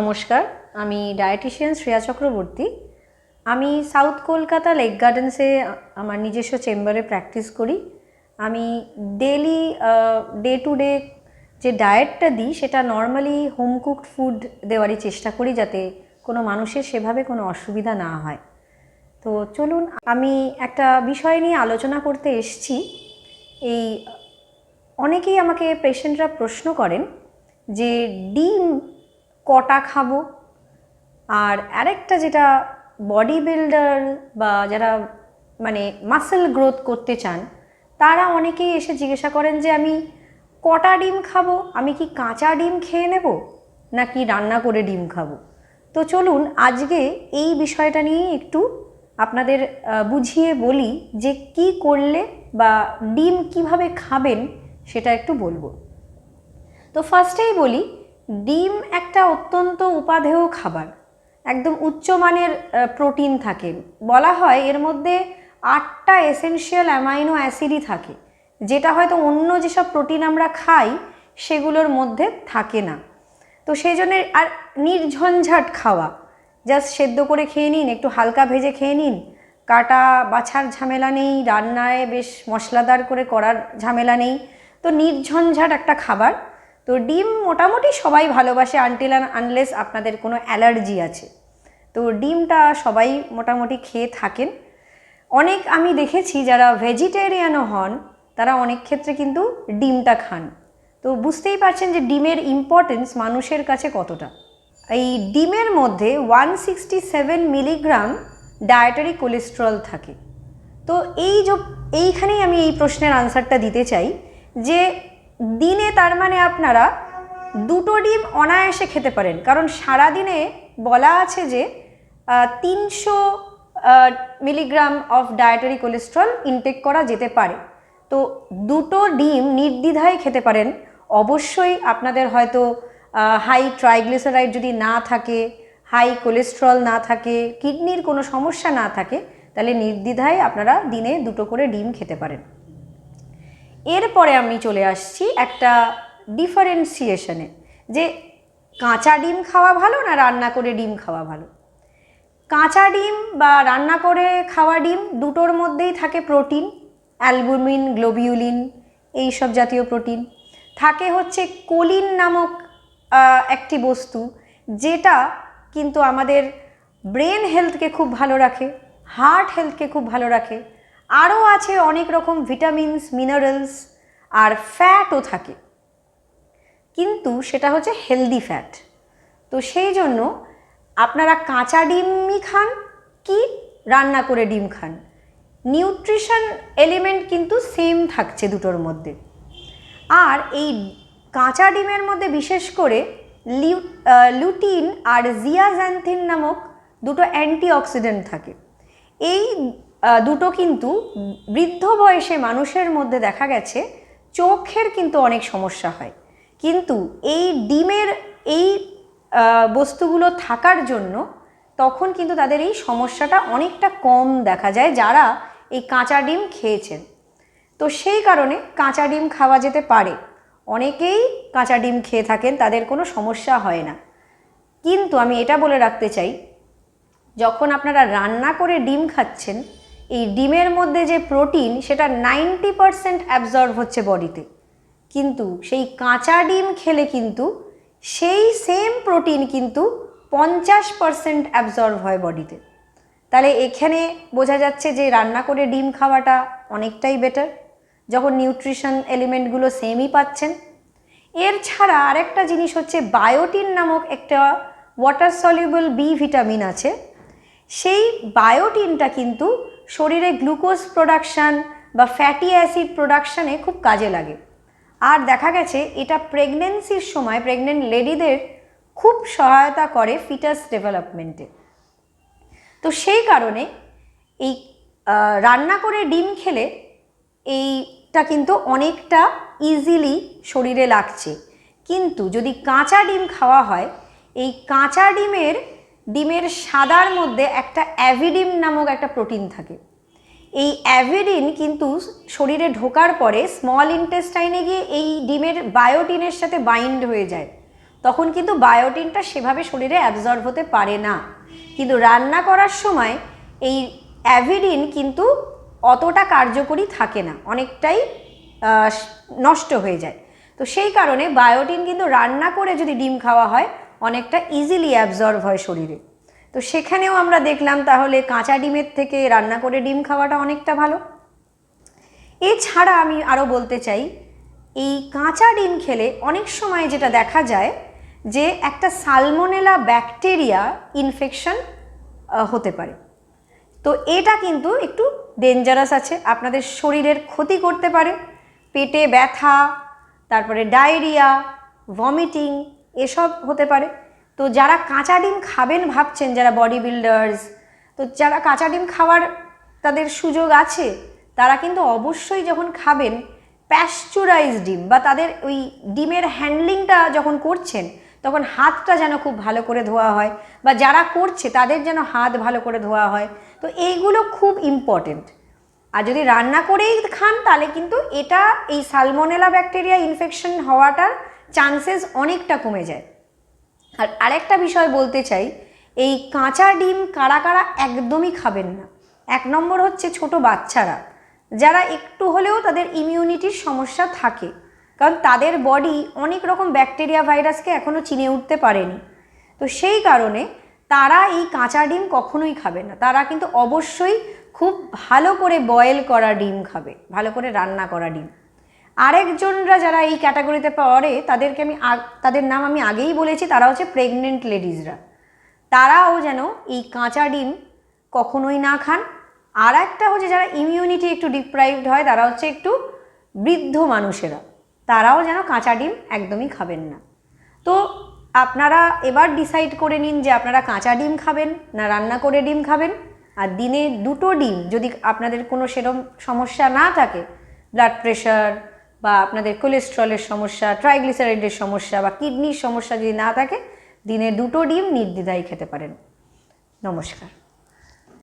নমস্কার, আমি ডায়েটিশিয়ান শ্রেয়া চক্রবর্তী। আমি সাউথ কলকাতা লেক গার্ডেন্সে আমার নিজস্ব চেম্বারে প্র্যাকটিস করি। আমি ডেলি ডে টু ডে যে ডায়েটটা দিই, সেটা নর্মালি হোম কুকড ফুড দেওয়ারই চেষ্টা করি যাতে কোনো মানুষের সেভাবে কোনো অসুবিধা না হয়। তো চলুন, আমি একটা বিষয় নিয়ে আলোচনা করতে এসেছি। এই অনেকেই আমাকে পেশেন্টরা প্রশ্ন করেন যে ডিম কটা খাব? আর আরেকটা যেটা বডি বিল্ডার বা যারা মানে মাসেল গ্রোথ করতে চান, তারা অনেকেই এসে জিজ্ঞাসা করেন যে, আমি কটা ডিম খাব? আমি কি কাঁচা ডিম খেয়ে নেব? নাকি রান্না করে ডিম খাব? তো চলুন, আজকে এই বিষয়টা নিয়ে একটু আপনাদের বুঝিয়ে বলি যে কি করলে বা ডিম কীভাবে খাবেন সেটা একটু বলব। তো ফার্স্টেই বলি ডিম একটা অত্যন্ত উপাদেয় খাবার। একদম উচ্চমানের প্রোটিন থাকে। বলা হয় এর মধ্যে আটটা এসেনশিয়াল অ্যামাইনো অ্যাসিডই থাকে। যেটা হয়তো অন্য যেসব প্রোটিন আমরা খাই, সেগুলোর মধ্যে থাকে না। তো সেই জন্য আর নির্ঝঞ্ঝাট খাওয়া। জাস্ট সেদ্ধ করে খেয়ে নিন, একটু হালকা ভেজে খেয়ে নিন। কাটা বাছার ঝামেলা নেই, রান্নায় বেশ মশলাদার করে করার ঝামেলা নেই। তো নির্ঝঞ্ঝাট একটা খাবার তো ডিম মোটামুটি সবাই ভালোবাসে আনটিল অ্যান্ড আনলেস আপনাদের কোনো অ্যালার্জি আছে। তো ডিমটা সবাই মোটামুটি খেয়ে থাকেন। অনেক আমি দেখেছি যারা ভেজিটেরিয়ানও হন, তারা অনেক ক্ষেত্রে কিন্তু ডিমটা খান। তো বুঝতেই পারছেন যে ডিমের ইম্পর্টেন্স মানুষের কাছে কতটা। এই ডিমের মধ্যে one sixty seven milligram dietary cholesterol থাকে। তো এই যে, এইখানেই আমি এই প্রশ্নের আনসারটা দিতে চাই যে দিনে তার মানে আপনারা দুটো ডিম অনায়াসে খেতে পারেন। কারণ সারাদিনে বলা আছে যে তিনশো milligram of dietary cholesterol intake করা যেতে পারে। তো দুটো ডিম নির্দ্বিধায় খেতে পারেন। অবশ্যই আপনাদের হয়তো হাই ট্রাইগ্লিসারাইড যদি না থাকে হাই কোলেস্ট্রল না থাকে, কিডনির কোনো সমস্যা না থাকে, তাহলে নির্দ্বিধায় আপনারা দিনে দুটো করে ডিম খেতে পারেন। এরপরে আমি চলে আসছি একটা ডিফারেন্সিয়েশনে যে কাঁচা ডিম খাওয়া ভালো না রান্না করে ডিম খাওয়া ভালো? কাঁচা ডিম বা রান্না করে খাওয়া ডিম দুটোর মধ্যেই থাকে প্রোটিন অ্যালবুমিন গ্লোবিউলিন এই সব জাতীয় প্রোটিন থাকে হচ্ছে কোলিন নামক একটি বস্তু যেটা কিন্তু আমাদের ব্রেন হেলথকে খুব ভালো রাখে হার্ট হেলথকে খুব ভালো রাখে। আরও আছে অনেক রকম ভিটামিনস, মিনারেলস আর ফ্যাটও থাকে। কিন্তু সেটা হচ্ছে হেলদি ফ্যাট। তো সেই জন্য আপনারা কাঁচা ডিমই খান কি রান্না করে ডিম খান। নিউট্রিশন এলিমেন্ট কিন্তু সেম থাকছে দুটোর মধ্যে। আর এই কাঁচা ডিমের মধ্যে বিশেষ করে লিউ লুটিন আর জিয়াজ্যান্থিন নামক দুটো অ্যান্টিঅক্সিডেন্ট থাকে। এই দুটো কিন্তু বৃদ্ধ বয়সে মানুষের মধ্যে দেখা গেছে, চোখের কিন্তু অনেক সমস্যা হয়। কিন্তু এই ডিমের এই বস্তুগুলো থাকার জন্য তখন কিন্তু তাদের এই সমস্যাটা অনেকটা কম দেখা যায় যারা এই কাঁচা ডিম খেয়েছেন। তো সেই কারণে কাঁচা ডিম খাওয়া যেতে পারে। অনেকেই কাঁচা ডিম খেয়ে থাকেন, তাদের কোনো সমস্যা হয় না। কিন্তু আমি এটা বলে রাখতে চাই, যখন আপনারা রান্না করে ডিম খাচ্ছেন এই ডিমের মধ্যে যে প্রোটিন, সেটা নাইনটি পারসেন্ট অ্যাবজর্ব হচ্ছে বডিতে। কিন্তু সেই কাঁচা ডিম খেলে কিন্তু সেই সেম প্রোটিন কিন্তু পঞ্চাশ পারসেন্ট অ্যাবজর্ব হয় বডিতে। তাহলে এখানে বোঝা যাচ্ছে যে রান্না করে ডিম খাওয়াটা অনেকটাই বেটার যখন নিউট্রিশন এলিমেন্টগুলো সেমই পাচ্ছেন। এর ছাড়া আরেকটা জিনিস হচ্ছে বায়োটিন নামক একটা ওয়াটার সলিউবল বি ভিটামিন আছে। সেই বায়োটিনটা কিন্তু শরীরে গ্লুকোজ প্রোডাকশান বা ফ্যাটি অ্যাসিড প্রোডাকশানে খুব কাজে লাগে। আর দেখা গেছে, এটা প্রেগনেন্সির সময় প্রেগনেন্ট লেডিদের খুব সহায়তা করে ফিটাস ডেভেলপমেন্টে। তো সেই কারণে এই রান্না করে ডিম খেলে এইটা কিন্তু অনেকটা ইজিলি শরীরে লাগছে। কিন্তু যদি কাঁচা ডিম খাওয়া হয়, এই কাঁচা ডিমের ডিমের সাদার মধ্যে একটা অ্যাভিডিম নামক একটা প্রোটিন থাকে। এই অ্যাভিডিন কিন্তু শরীরে ঢোকার পরে স্মল ইন্টেস্টাইনে গিয়ে এই ডিমের বায়োটিনের সাথে বাইন্ড হয়ে যায়। তখন কিন্তু বায়োটিনটা সেভাবে শরীরে অ্যাবজর্ব হতে পারে না। কিন্তু রান্না করার সময় এই অ্যাভিডিন কিন্তু অতটা কার্যকরী থাকে না, অনেকটাই নষ্ট হয়ে যায়। তো সেই কারণে বায়োটিন কিন্তু রান্না করে যদি ডিম খাওয়া হয় অনেকটা ইজিলি অ্যাবজর্ব হয় শরীরে। তো সেখানেও আমরা দেখলাম তাহলে কাঁচা ডিমের থেকে রান্না করে ডিম খাওয়াটা অনেকটা ভালো। এছাড়া আমি আরও বলতে চাই, এই কাঁচা ডিম খেলে অনেক সময় যেটা দেখা যায় যে একটা সালমোনেলা ব্যাকটেরিয়া ইনফেকশন হতে পারে। তো এটা কিন্তু একটু ডেঞ্জারাস আছে, আপনাদের শরীরের ক্ষতি করতে পারে। পেটে ব্যথা, তারপরে ডায়রিয়া ভমিটিং এসব হতে পারে। তো যারা কাঁচা ডিম খাবেন ভাবছেন, যারা বডি বিল্ডার্স তো যারা কাঁচা ডিম খাওয়ার তাদের সুযোগ আছে, তারা কিন্তু অবশ্যই যখন খাবেন প্যাস্চুরাইজ ডিম বা তাদের ওই ডিমের হ্যান্ডলিংটা যখন করছেন, তখন হাতটা যেন খুব ভালো করে ধোয়া হয় বা যারা করছে তাদের যেন হাত ভালো করে ধোয়া হয়। তো এইগুলো খুব ইম্পর্টেন্ট আর যদি রান্না করেই খান, তাহলে কিন্তু এটা এই সালমোনেলা ব্যাকটেরিয়া ইনফেকশন হওয়াটার চান্সেস অনেকটা কমে যায়। আর আরেকটা বিষয় বলতে চাই, এই কাঁচা ডিম কারা কারা একদমই খাবেন না। এক নম্বর হচ্ছে ছোট বাচ্চারা, যারা একটু হলেও তাদের ইমিউনিটির সমস্যা থাকে, কারণ তাদের বডি অনেক রকম ব্যাকটেরিয়া ভাইরাসকে এখনও চিনে উঠতে পারেনি। তো সেই কারণে তারা এই কাঁচা ডিম কখনোই খাবে না। তারা কিন্তু অবশ্যই খুব ভালো করে বয়েল করা ডিম খাবে, ভালো করে রান্না করা ডিম। আরেকজনরা যারা এই ক্যাটাগরিতে পড়ে, তাদেরকে আমি তাদের নাম আমি আগেই বলেছি, তারা হচ্ছে প্রেগনেন্ট লেডিজরা তারাও যেন এই কাঁচা ডিম কখনোই না খান। আর একটা হচ্ছে যারা ইমিউনিটি একটু ডিপ্রাইভড হয়, তারা হচ্ছে একটু বৃদ্ধ মানুষেরা। তারাও যেন কাঁচা ডিম একদমই খাবেন না। তো আপনারা এবার ডিসাইড করে নিন যে আপনারা কাঁচা ডিম খাবেন না রান্না করে ডিম খাবেন। আর দিনে দুটো ডিম যদি আপনাদের কোনো সেরম সমস্যা না থাকে ব্লাড প্রেশার বা আপনাদের কোলেস্ট্রলের সমস্যা ট্রাইগ্লিসারাইডের সমস্যা বা কিডনির সমস্যা যদি না থাকে, দিনে দুটো ডিম নির্দ্বিধায় খেতে পারেন। নমস্কার।